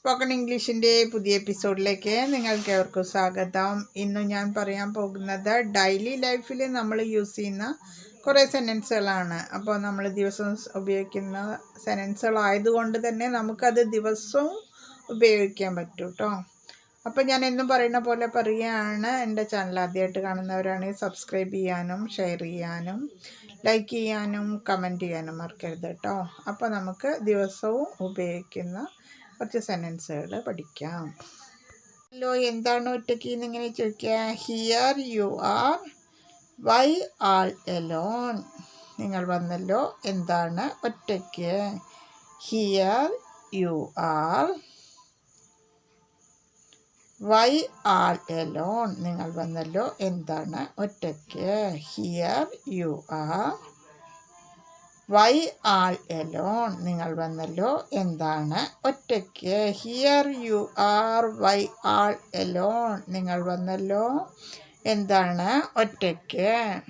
Spoken ഇംഗ്ലീഷിന്റെ പുതിയ എപ്പിസോഡിലേക്ക് നിങ്ങൾക്ക് ഏവർക്കും സ്വാഗതം. ഇന്ന് ഞാൻ പറയാൻ പോകുന്നത് ഡെയിലി ലൈഫിൽ നമ്മൾ യൂസ് ചെയ്യുന്ന കുറേ സെന്റൻസുകളാണ് അപ്പോൾ നമ്മൾ ദിവസവും ഉപയോഗിക്കുന്ന സെന്റൻസുകളായതുകൊണ്ട് തന്നെ നമുക്കത് ദിവസവും ഉപയോഗിക്കാൻ പറ്റും കേട്ടോ അപ്പോൾ ഞാൻ എന്നും പറയുന്ന പോലെ പറയുകയാണ്. എന്റെ ചാനൽ ആദ്യമായിട്ട് കാണുന്നവരാണെങ്കിൽ സബ്സ്ക്രൈബ് ചെയ്യാനും ഷെയർ ചെയ്യാനും ലൈക്ക് ചെയ്യാനും കമന്റ് ചെയ്യാനും മറക്കരുത് കേട്ടോ അപ്പോൾ നമുക്ക് ദിവസവും ഉപയോഗിക്കുന്ന കുറച്ച് സെന്റൻസുകൾ പഠിക്കാം. ഹലോ എന്താണ് ഒറ്റയ്ക്ക് എന്നിങ്ങനെ ചോദിക്കുക? Here you are why all alone നിങ്ങൾ വന്നല്ലോ. എന്താണ് ഒറ്റയ്ക്ക്? Here you are why all alone നിങ്ങൾ വന്നല്ലോ. എന്താണ് ഒറ്റയ്ക്ക്? Here you are why all alone നിങ്ങൾ വന്നല്ലോ. എന്താണ്? ഒറ്റയ്ക്ക്. Here you are why all alone നിങ്ങൾ വന്നല്ലോ. എന്താണ്? ഒറ്റയ്ക്ക്.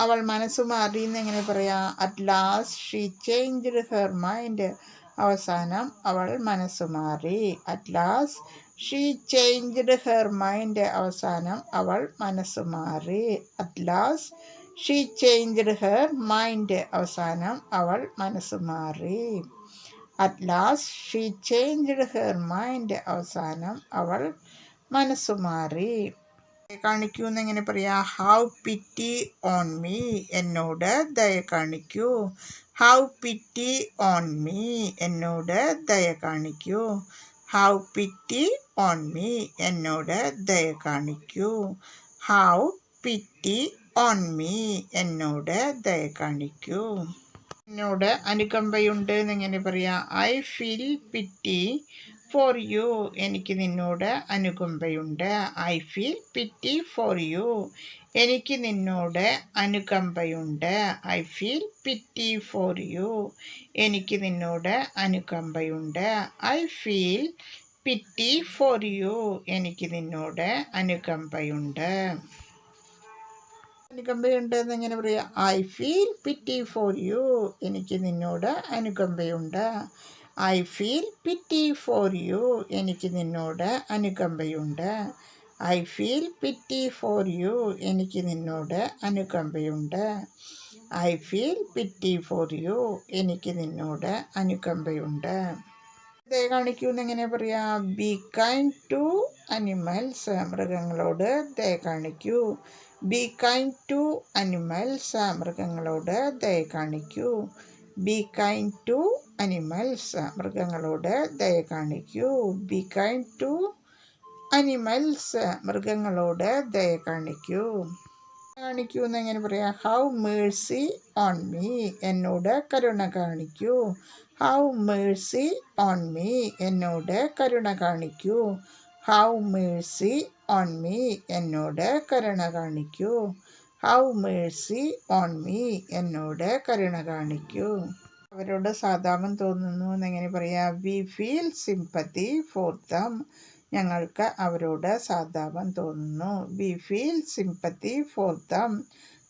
അവൾ മനസ്സ് മാറി എന്ന് എങ്ങനെ പറയാം at last she changed her mind അവസാനം അവൾ മനസ്സ് മാറി. At last she changed her mind അവസാനം അവൾ മനസ്സ് മാറി. At last she changed her mind അവസാനം അവൾ മനസ്സ് മാറി. At last she changed her mind അവസാനം അവൾ മനസ്സ് മാറി. കാണിക്കൂ എന്നെങ്ങനെ പറയാ ഹൗ പിറ്റി ഓൺ മീ എന്നോട് ദയ കാണിക്കൂ. ഹൗ പിറ്റി ഓൺ മീ എന്നോട് ദയ കാണിക്കൂ. ഹൗ പിറ്റി ഓൺ മീ എന്നോട് ദയ കാണിക്കൂ. ഹൗ പിറ്റി ഓൺ മീ എന്നോട് ദയ കാണിക്കൂ. എന്നോട് അനുകമ്പയുണ്ട് എന്നിങ്ങനെ പറയാം I feel pity for you എനിക്ക് നിന്നോട് അനുകമ്പയുണ്ട്. I feel pity for you എനിക്ക് നിന്നോട് അനുകമ്പയുണ്ട്. I feel pity for you എനിക്ക് നിന്നോട് അനുകമ്പയുണ്ട്. I feel pity for you എനിക്ക് നിന്നോട് അനുകമ്പയുണ്ട്. അനുകമ്പയുണ്ട് എന്ന് എങ്ങനെ പറയാം I feel pity for you എനിക്ക് നിന്നോട് അനുകമ്പയുണ്ട്. I feel pity for you എനിക്ക് നിന്നോട് അനുകമ്പയുണ്ട്. I feel pity for you എനിക്ക് നിന്നോട് അനുകമ്പയുണ്ട്. I feel pity for you എനിക്ക് നിന്നോട് അനുകമ്പയുണ്ട്. ദയ കാണിക്കൂ എങ്ങനെ പറയാം ബി കൈൻഡ് ടു അനിമൽസ് മൃഗങ്ങളോട് ദയ കാണിക്കൂ. ബി കൈൻഡ് ടു അനിമൽസ് മൃഗങ്ങളോട് ദയ കാണിക്കൂ. ബി കൈൻഡ് ടു അനിമൽസ് മൃഗങ്ങളോട് ദയ കാണിക്കൂ. ബി കൈൻഡ് ടു അനിമൽസ് മൃഗങ്ങളോട് ദയ കാണിക്കൂ. കാണിക്കൂ എന്ന് എങ്ങനെ പറയാം? ഹൗ മേഴ്സി ഓൺ മീ എന്നോട് കരുണ കാണിക്കൂ. ഹൗ മേഴ്സി ഓൺ മീ എന്നോട് കരുണ കാണിക്കൂ. ഹൗ മേഴ്സി ഓൺ മീ എന്നോട് കരുണ കാണിക്കൂ. ഹൗ മേഴ്സി ഓൺ മീ എന്നോട് കരുണ കാണിക്കൂ. അവരോട് സാധാപം തോന്നുന്നു എന്നെങ്ങനെ പറയാം? We feel sympathy for them ഞങ്ങൾക്ക് അവരോട് സാധാപം തോന്നുന്നു. We feel sympathy for them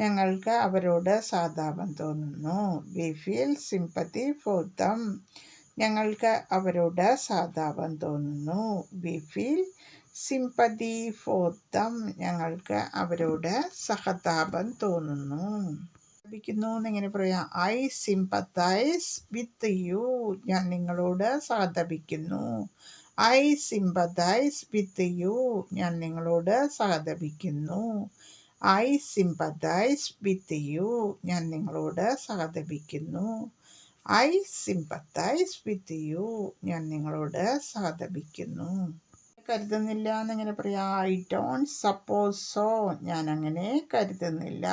ഞങ്ങൾക്ക് അവരോട് സാധാപം തോന്നുന്നു. We feel sympathy for them ഞങ്ങൾക്ക് അവരോട് സാധാപം തോന്നുന്നു. We feel sympathy for them ഞങ്ങൾക്ക് അവരോട് സഹതാപം തോന്നുന്നു. ലഭിക്കുന്നു എന്നെങ്ങനെ പറയാം. I sympathise with you. ഞാൻ നിങ്ങളോട് സഹതപിക്കുന്നു. I സിംപതൈസ് with you. ഞാൻ നിങ്ങളോട് സഹതപിക്കുന്നു. I സിംപതൈസ് with you. ഞാൻ നിങ്ങളോട് സഹതപിക്കുന്നു. I sympathise with you. ഞാൻ നിങ്ങളോട് സഹതപിക്കുന്നു കരുതുന്നില്ല എന്നിങ്ങനെ പറയാം ഐ ഡോണ്ട് സപ്പോസ് സോ. ഞാൻ അങ്ങനെ കരുതുന്നില്ല.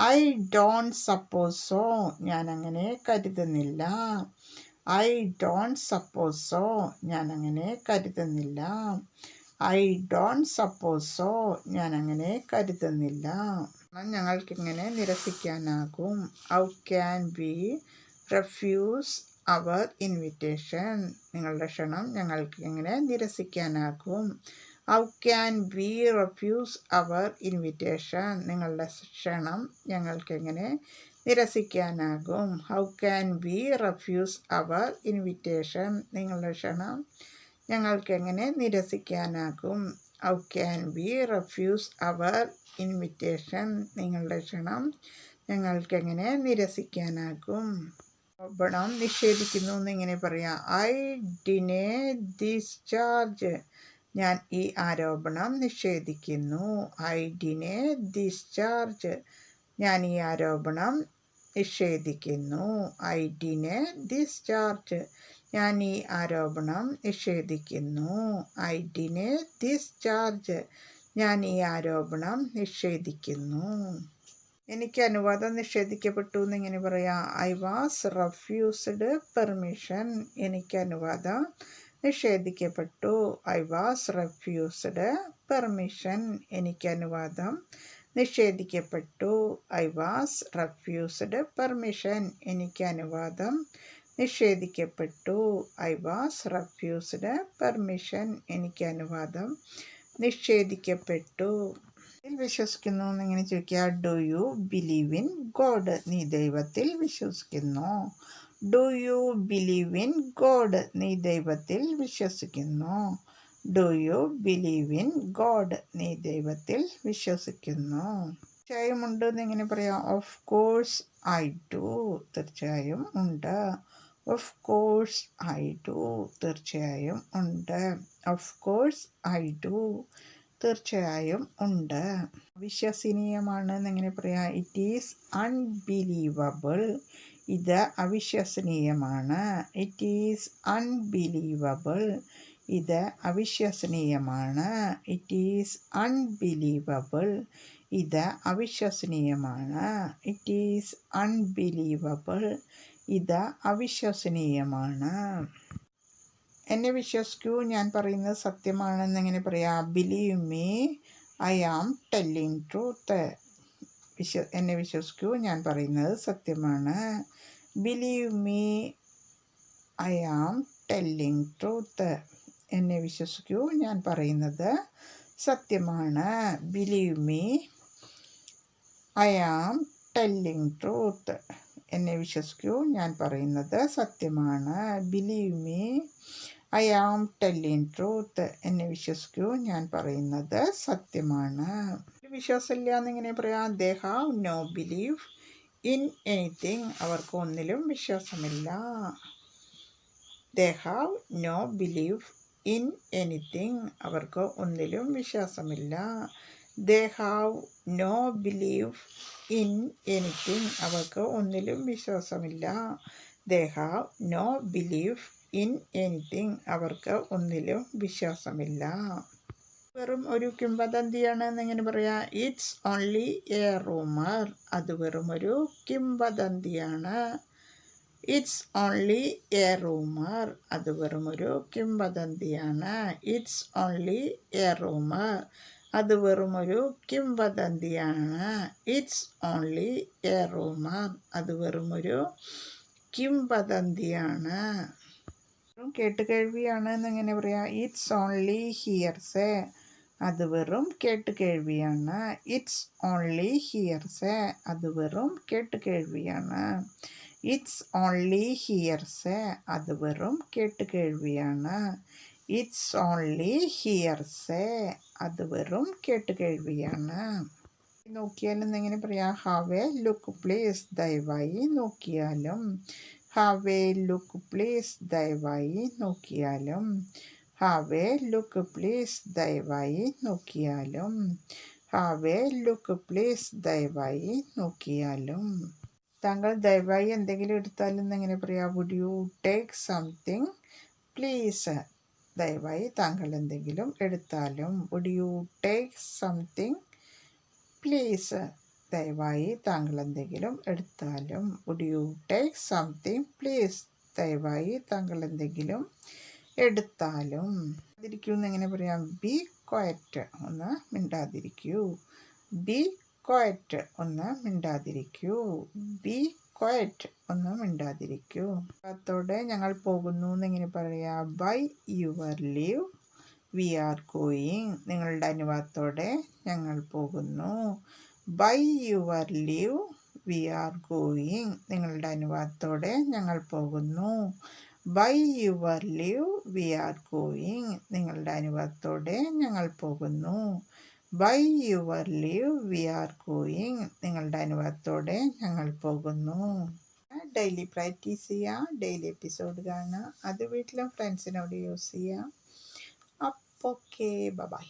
I don't suppose so. ഞാൻ അങ്ങനെ കരുതുന്നില്ല. I don't suppose so. ഞാൻ അങ്ങനെ കരുതുന്നില്ല. I don't suppose so. ഞാൻ അങ്ങനെ കരുതുന്നില്ല. ഞങ്ങൾക്കിങ്ങനെ നിരസിക്കാനാകും. How can be refuse our invitation നിങ്ങളുടെ ക്ഷണം ഞങ്ങൾക്ക് എങ്ങനെ നിരസിക്കാനാകും? How can be refuse our invitation നിങ്ങളുടെ ക്ഷണം ഞങ്ങൾക്ക് എങ്ങനെ നിരസിക്കാനാകും? How can we refuse our invitation നിങ്ങളുടെ ക്ഷണം ഞങ്ങൾക്ക് എങ്ങനെ നിരസിക്കാനാകും? How can we refuse our invitation നിങ്ങളുടെ ക്ഷണം ഞങ്ങൾക്ക് എങ്ങനെ നിരസിക്കാനാകും? ആരോപണം നിഷേധിക്കുന്നു എന്നിങ്ങനെ പറയാം. I deny the charge. ഞാൻ ഈ ആരോപണം നിഷേധിക്കുന്നു. I deny the charge. ഞാൻ ഈ ആരോപണം നിഷേധിക്കുന്നു. I deny the charge. ഞാൻ ഈ ആരോപണം നിഷേധിക്കുന്നു. I deny the charge. ഞാൻ ഈ ആരോപണം നിഷേധിക്കുന്നു. എനിക്ക് അനുവാദം നിഷേധിക്കപ്പെട്ടു എന്നിങ്ങനെ പറയാം ഐ വാസ് റെഫ്യൂസ്ഡ് പെർമിഷൻ എനിക്ക് അനുവാദം നിഷേധിക്കപ്പെട്ടു. ഐ വാസ് റെഫ്യൂസ്ഡ് പെർമിഷൻ എനിക്ക് അനുവാദം നിഷേധിക്കപ്പെട്ടു. ഐ വാസ് റെഫ്യൂസ്ഡ് പെർമിഷൻ എനിക്ക് അനുവാദം നിഷേധിക്കപ്പെട്ടു. ഐ വാസ് റെഫ്യൂസ്ഡ് പെർമിഷൻ എനിക്ക് അനുവാദം നിഷേധിക്കപ്പെട്ടു. വിശ്വസിക്കുന്നു എന്നിങ്ങനെ ചോദിക്കുക do you believe in God നീ ദൈവത്തിൽ വിശ്വസിക്കുന്നു. Do you believe in God നീ ദൈവത്തിൽ വിശ്വസിക്കുന്നു. Do you believe in God നീ ദൈവത്തിൽ വിശ്വസിക്കുന്നു. തീർച്ചയായും ഉണ്ട് എന്നിങ്ങനെ പറയാം. ഓഫ് കോഴ്സ് ഐ ഡു തീർച്ചയായും ഉണ്ട്. ഓഫ് കോഴ്സ് ഐ ഡു തീർച്ചയായും ഉണ്ട്. ഓഫ് കോഴ്സ് ഐ ഡു തീർച്ചയായും ഉണ്ട്. വിശ്വസനീയമാണ് എന്നെങ്ങനെ പറയാം. ഇറ്റ് ഈസ് അൺബിലീവബിൾ ഇത് അവിശ്വസനീയമാണ്. ഇറ്റ് ഈസ് അൺബിലീവബിൾ ഇത് അവിശ്വസനീയമാണ്. ഇറ്റ് ഈസ് അൺബിലീവബിൾ ഇത് അവിശ്വസനീയമാണ്. ഇറ്റ് ഈസ് അൺബിലീവബിൾ ഇത് അവിശ്വസനീയമാണ്. എന്നെ വിശ്വസിക്കൂ. ഞാൻ പറയുന്നത് സത്യമാണെന്ന് എങ്ങനെ പറയാം? Believe me I am telling truth വിശ്വ എന്നെ വിശ്വസിക്കൂ. ഞാൻ പറയുന്നത് സത്യമാണ്. Believe me I am telling truth എന്നെ വിശ്വസിക്കൂ. ഞാൻ പറയുന്നത് സത്യമാണ്. Believe me I am telling truth എന്നെ വിശ്വസിക്കൂ. ഞാൻ പറയുന്നത് സത്യമാണ്. Believe me I am telling truth എന്നെ വിശ്വസിക്കൂ. ഞാൻ പറയുന്നത് സത്യമാണ്. വിശ്വാസമില്ല എന്നിങ്ങനെ പറയാം? They have no believe in anything അവർക്ക് ഒന്നിലും വിശ്വാസമില്ല. They have no believe in anything അവർക്ക് ഒന്നിലും വിശ്വാസമില്ല. They have no believe in anything അവർക്ക് ഒന്നിലും വിശ്വാസമില്ല. They have no believe in anything അവർക്ക് ഒന്നിലും വിശ്വാസമില്ല. വെറും ഒരു കിംവദന്തിയാണ് എന്നിങ്ങനെ പറയാ? ഇറ്റ്സ് ഓൺലി എ റൂമർ അത് വെറും ഒരു കിംവദന്തിയാണ്. ഇറ്റ്സ് ഓൺലി എ റൂമർ അത് വെറും ഒരു കിംവദന്തിയാണ്. ഇറ്റ്സ് ഓൺലി എ റൂമർ അത് വെറും ഒരു കിംവദന്തിയാണ്. ഇറ്റ്സ് ഓൺലി എ റൂമർ അത് വെറും ഒരു കിംവദന്തിയാണ്. കേട്ടുകേൾവിയാണ് എന്നെങ്ങനെ പറയാം. ഇറ്റ്സ് ഓൺലി ഹിയർസേ അത് വെറും കേട്ടുകേൾവിയാണ് ഇറ്റ്സ് ഓൺലി ഹിയർസേ അത് വെറും കേട്ടുകേൾവിയാണ് ഇറ്റ്സ് ഓൺലി ഹിയർസേ അത് വെറും കേട്ടുകേൾവിയാണ് ഇറ്റ്സ് ഓൺലി ഹിയർസേ അത് വെറും കേട്ടുകേൾവിയാണ് നോക്കിയാലും എങ്ങനെ പറയാം. ഹാവ് എ ലുക്ക് പ്ലീസ് ദയവായി നോക്കിയാലും. ഹാവ് എ ലുക്ക് പ്ലീസ് ദയവായി നോക്കിയാലും ഹാവ് എ ലുക്ക് പ്ലീസ് ദയവായി നോക്കിയാലും ഹാവ് എ ലുക്ക് പ്ലീസ് ദയവായി നോക്കിയാലും താങ്കൾ ദയവായി എന്തെങ്കിലും എടുത്താലും എങ്ങനെ പറയാം? Would you take something please ദയവായി താങ്കൾ എന്തെങ്കിലും എടുത്താലും. Would you take something please ദയവായി താങ്കൾ എന്തെങ്കിലും എടുത്താലും would you take something please ദയവായി താങ്കൾ എന്തെങ്കിലും എടുത്താലും ഇരിക്കൂ എങ്ങനെ പറയാം? ബി ക്വയറ്റ് ഒന്ന് മിണ്ടാതിരിക്കൂ. ബി ക്വയറ്റ് ഒന്ന് മിണ്ടാതിരിക്കൂ. ബി ക്വയറ്റ് ഒന്ന് മിണ്ടാതിരിക്കൂ. അതോടെ ഞങ്ങൾ പോകുന്നു എന്നെങ്ങനെ പറയാ? By your leave we are going നിങ്ങളുടെ അനുവാദത്തോടെ ഞങ്ങൾ പോകുന്നു. By your leave we are going നിങ്ങളുടെ അനുവാദത്തോടെ ഞങ്ങൾ പോകുന്നു. By your leave we are going നിങ്ങളുടെ അനുവാദത്തോടെ ഞങ്ങൾ പോകുന്നു. By your leave we are going നിങ്ങളുടെ അനുവാദത്തോടെ ഞങ്ങൾ പോകുന്നു. ഡെയിലി പ്രാക്ടീസ് ചെയ്യുക ഡെയിലി എപ്പിസോഡ് കാണുക അത് വീട്ടിലും ഫ്രണ്ട്സിനോട് യൂസ് ചെയ്യുക അപ്പോൾ ഓക്കെ ബൈ